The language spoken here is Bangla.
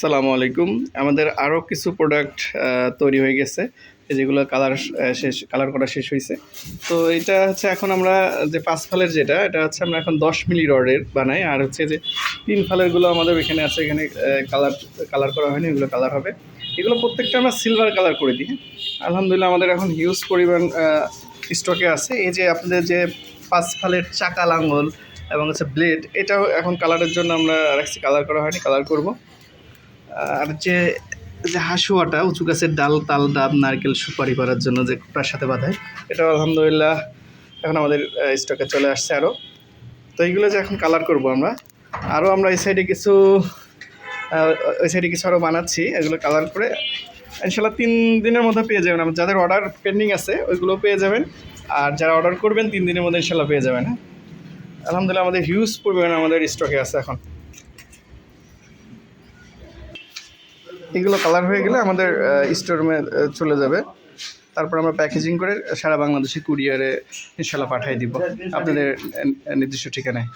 সালামু আলাইকুম। আমাদের আরও কিছু প্রোডাক্ট তৈরি হয়ে গেছে যেগুলো কালার শেষ কালার করা শেষ হয়েছে। তো এটা হচ্ছে এখন আমরা যে পাঁচ ফালের যেটা, এটা হচ্ছে আমরা এখন দশ মিলি রডের বানাই। আর হচ্ছে যে তিন ফালেরগুলো আমাদের এখানে আছে, এখানে কালার কালার করা হয়নি, এগুলো কালার হবে। এগুলো প্রত্যেকটা আমরা সিলভার কালার করে দিই হ্যাঁ? আলহামদুলিল্লাহ আমাদের এখন হিউজ পরিমাণ স্টকে আছে। এই যে আপনাদের যে পাঁচ ফালের চাকা লাঙ্গল এবং হচ্ছে ব্লেড এটাও এখন কালারের জন্য আমরা রাখছি কালার করা হয়নি কালার করব। আর যে যে হাসুয়াটা উঁচু গাছের ডাল, তাল, ডাব, নারকেল সুপারি করার জন্য যে তার সাথে বাঁধায় এটা আলহামদুলিল্লাহ এখন আমাদের স্টকে চলে আসছে আরও তো এইগুলো যে এখন কালার করব আমরা। আরও আমরা এই সাইডে কিছু ওই সাইডে কিছু আরও বানাচ্ছি, এগুলো কালার করে। ইনশাল্লাহ তিন দিনের মধ্যে পেয়ে যাবেন। যাদের অর্ডার পেন্ডিং আছে, ওইগুলো পেয়ে যাবেন। আর যারা অর্ডার করবেন, তিন দিনের মধ্যে ইনশাল্লাহ পেয়ে যাবেন হ্যাঁ। আলহামদুলিল্লাহ, আমাদের হিউজ পরিমাণে আমাদের স্টকে আছে এখন। এগুলো কালার হয়ে গেলে আমাদের স্টোরুমে চলে যাবে। তারপর আমরা প্যাকেজিং করে সারা বাংলাদেশে কুরিয়ারে ইনশাল্লাহ পাঠিয়ে দিব। আপনাদের নির্দিষ্ট ঠিকানায়।